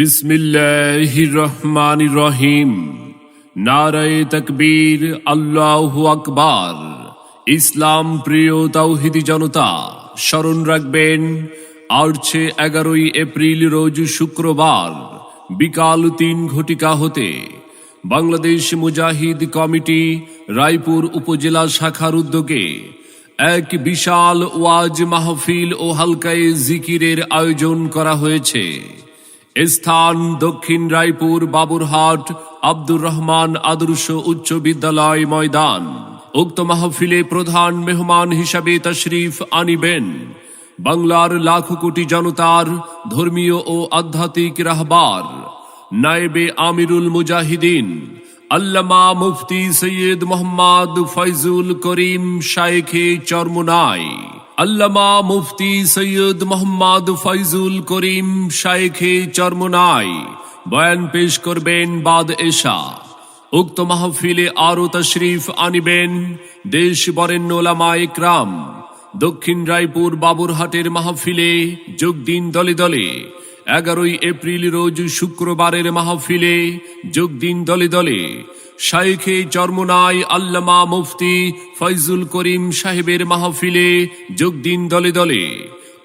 বিসমিল্লাহির রহমান রহিম নারায়ে তকবীর, আল্লাহ আকবার। ইসলাম প্রিয় তাওহিদি জনতা, স্মরণ রাখবেন আর্ছে এগারোই এপ্রিল রোজ শুক্রবার, বিকাল তিন ঘটিকা হতে বাংলাদেশ মুজাহিদ কমিটি রায়পুর উপজেলা শাখার উদ্যোগে এক বিশাল ওয়াজ মাহফিল ও হালকায় জিকিরের আয়োজন করা হয়েছে। স্থান দক্ষিণ রায়পুর, বাবুরহাট, আব্দুর রহমান আদর্শ উচ্চ বিদ্যালয় ময়দান। উক্ত মাহফিলে প্রধান মেহমান হিসাবে তশরিফ আনিবেন। বাংলার লাখ কোটি জনতার ধর্মীয় ও আধ্যাত্মিক রাহবার, নায়েবে আমিরুল মুজাহিদিন, আল্লামা মুফতি সৈয়দ মোহাম্মদ ফয়জুল করিম শায়েখে চরমুনাই। আল্লামা মুফতি সৈয়দ মোহাম্মদ ফয়জুল করিম শায়েখে চরমুনাই বয়ান পেশ করবেন বাদ এশা। উক্ত মাহফিলে আরও তশরিফ আনিবেন দেশ বরেণ্য ওলামা ইকরাম দক্ষিণ রায়পুর বাবুরহাটের মাহফিলে যোগ দিন দলে দলে। এগারোই এপ্রিল রোজ শুক্রবারের মাহফিলে যোগ দিন দলে দলে। শাইখে চর্মনায় আল্লামা মুফতি ফয়জুল করিম সাহেবের মাহফিলে যোগ দিন দলে দলে।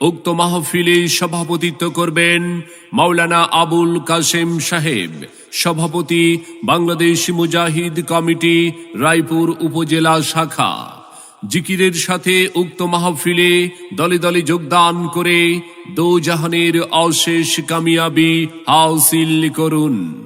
উক্ত মাহফিলে সভাপতিত্ব করবেন মাওলানা আবুল কাসেম সাহেব, সভাপতি বাংলাদেশ মুজাহিদ কমিটি, রায়পুর উপজেলা শাখা। জিকিরের সাথে উক্ত মাহফিলে দলে দলে যোগদান করে দো জাহানের অশেষ কামিয়াবি হাসিল করুন।